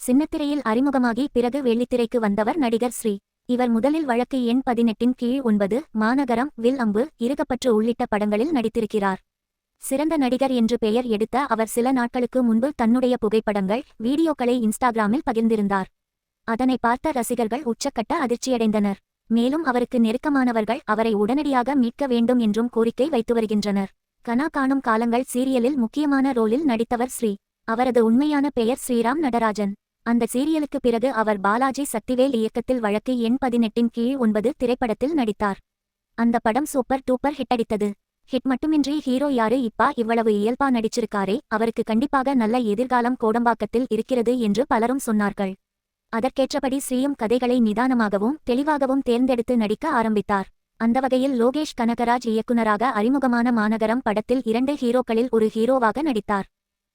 சின்னத்திரையில் அறிமுகமாகி பிறகு வெள்ளித்திரைக்கு வந்தவர் நடிகர் ஸ்ரீ. இவர் முதலில் வழக்கு எண் பதினெட்டின் கீழ் ஒன்பது மாநகரம் வில் அம்பு இருகப்பற்று உள்ளிட்ட படங்களில் நடித்திருக்கிறார். சிறந்த நடிகர் என்று பெயர் எடுத்த அவர் சில நாட்களுக்கு முன்பு தன்னுடைய புகைப்படங்கள் வீடியோக்களை இன்ஸ்டாகிராமில் பகிர்ந்திருந்தார். அதனை பார்த்த ரசிகர்கள் உச்சக்கட்ட அதிர்ச்சியடைந்தனர். மேலும் அவருக்கு நெருக்கமானவர்கள் அவரை உடனடியாக மீட்க வேண்டும் என்றும் கோரிக்கை வைத்து வருகின்றனர். கனா காணும் காலங்கள் சீரியலில் முக்கியமான ரோலில் நடித்தவர் ஸ்ரீ. அவரது உண்மையான பெயர் ஸ்ரீராம் நடராஜன். அந்த சீரியலுக்கு பிறகு அவர் பாலாஜி சக்திவேல் இயக்கத்தில் வழக்கு எண் பதினெட்டின் கீழ் ஒன்பது திரைப்படத்தில் நடித்தார். அந்த படம் சூப்பர் டூப்பர் ஹிட் அடித்தது. ஹிட் மட்டுமின்றி ஹீரோ யாரு இப்பா இவ்வளவு இயல்பா நடிச்சிருக்காரே அவருக்கு கண்டிப்பாக நல்ல எதிர்காலம் கோடம்பாக்கத்தில் இருக்கிறது என்று பலரும் சொன்னார்கள். அதற்கேற்றபடி ஸ்ரீயும் கதைகளை நிதானமாகவும் தெளிவாகவும் தேர்ந்தெடுத்து நடிக்க ஆரம்பித்தார். அந்த வகையில் லோகேஷ் கனகராஜ் இயக்குனராக அறிமுகமான மாநகரம் படத்தில் இரண்டு ஹீரோக்களில் ஒரு ஹீரோவாக நடித்தார்.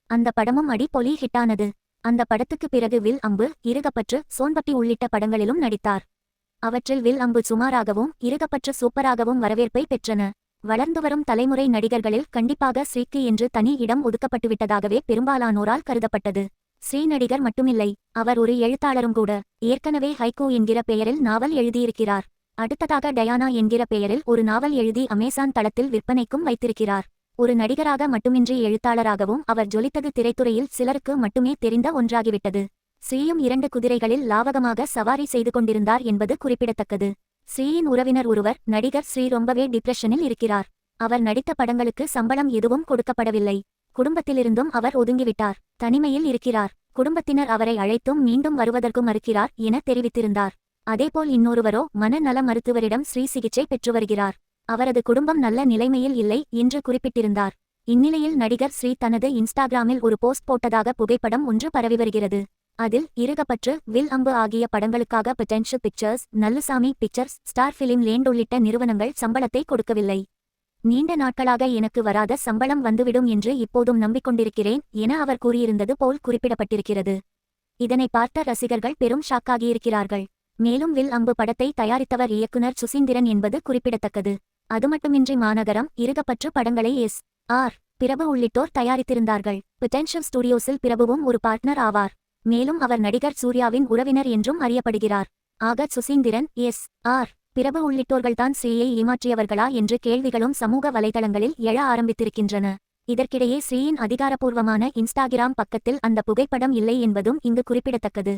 அந்த படமும் அடி பொலி ஹிட்டானது. அந்த படத்துக்கு பிறகு வில் அம்பு இருகப்பற்று சோன்பட்டி உள்ளிட்ட படங்களிலும் நடித்தார். அவற்றில் வில் அம்பு சுமாராகவும் இருகப்பற்று சூப்பராகவும் வரவேற்பை பெற்றன. வளர்ந்து வரும் தலைமுறை நடிகர்களில் கண்டிப்பாக ஸ்ரீக்கு என்று தனி இடம் ஒதுக்கப்பட்டுவிட்டதாகவே பெரும்பாலானோரால் கருதப்பட்டது. ஸ்ரீ நடிகர் மட்டுமில்லை அவர் ஒரு எழுத்தாளரும் கூட. ஏற்கனவே ஹைகோ என்கிற பெயரில் நாவல் எழுதியிருக்கிறார். அடுத்ததாக டயானா என்கிற பெயரில் ஒரு நாவல் எழுதி அமேசான் தளத்தில் விற்பனைக்கும் வைத்திருக்கிறார். ஒரு நடிகராக மட்டுமின்றி எழுத்தாளராகவும் அவர் ஜொலித்தது திரைத்துறையில் சிலருக்கு மட்டுமே தெரிந்த ஒன்றாகிவிட்டது. ஸ்ரீயும் இரண்டு குதிரைகளில் லாவகமாக சவாரி செய்து கொண்டிருந்தார் என்பது குறிப்பிடத்தக்கது. ஸ்ரீயின் உறவினர் ஒருவர் நடிகர் ஸ்ரீ ரொம்பவே டிப்ரெஷனில் இருக்கிறார். அவர் நடித்த படங்களுக்கு சம்பளம் எதுவும் கொடுக்கப்படவில்லை. குடும்பத்திலிருந்தும் அவர் ஒதுங்கிவிட்டார். தனிமையில் இருக்கிறார். குடும்பத்தினர் அவரை அழைத்தும் மீண்டும் வருவதற்கு மறுக்கிறார் என தெரிவித்திருந்தார். அதேபோல் இன்னொருவரோ மனநல மருத்துவரிடம் ஸ்ரீ சிகிச்சை பெற்று வருகிறார். அவரது குடும்பம் நல்ல நிலைமையில் இல்லை என்று குறிப்பிட்டிருந்தார். இந்நிலையில் நடிகர் ஸ்ரீ தனது இன்ஸ்டாகிராமில் ஒரு போஸ்ட் போட்டதாக புகைப்படம் ஒன்று பரவி வருகிறது. அதில் இருகப்பற்று வில் அம்பு ஆகிய படங்களுக்காக potential pictures Nallusamy pictures star film land உள்ளிட்ட நிறுவனங்கள் சம்பளத்தை கொடுக்கவில்லை. நீண்ட நாட்களாக எனக்கு வராத சம்பளம் வந்துவிடும் என்று இப்போதும் நம்பிக்கொண்டிருக்கிறேன் என அவர் கூறியிருந்தது போல் குறிப்பிடப்பட்டிருக்கிறது. இதனை பார்த்த ரசிகர்கள் பெரும் ஷாக்காகியிருக்கிறார்கள் மேலும் வில் அம்பு படத்தை தயாரித்தவர் இயக்குனர் சுசீந்திரன் என்பது குறிப்பிடத்தக்கது. அதுமட்டுமின்றி மாநகரம் இருகப்பற்று படங்களை எஸ். ஆர். பிரபு உள்ளிட்டோர் தயாரித்திருந்தார்கள். பொட்டென்ஷியல் ஸ்டுடியோஸில் பிரபுவும் ஒரு பார்ட்னர் ஆவார். மேலும் அவர் நடிகர் சூர்யாவின் உறவினர் என்றும் அறியப்படுகிறார். ஆக சுசீந்திரன் எஸ். ஆர். பிரபு உள்ளிட்டோர்கள்தான் ஸ்ரீயை ஏமாற்றியவர்களா என்று கேள்விகளும் சமூக வலைதளங்களில் எழ ஆரம்பித்திருக்கின்றன. இதற்கிடையே ஸ்ரீயின் அதிகாரப்பூர்வமான இன்ஸ்டாகிராம் பக்கத்தில் அந்த புகைப்படம் இல்லை என்பதும் இங்கு குறிப்பிடத்தக்கது.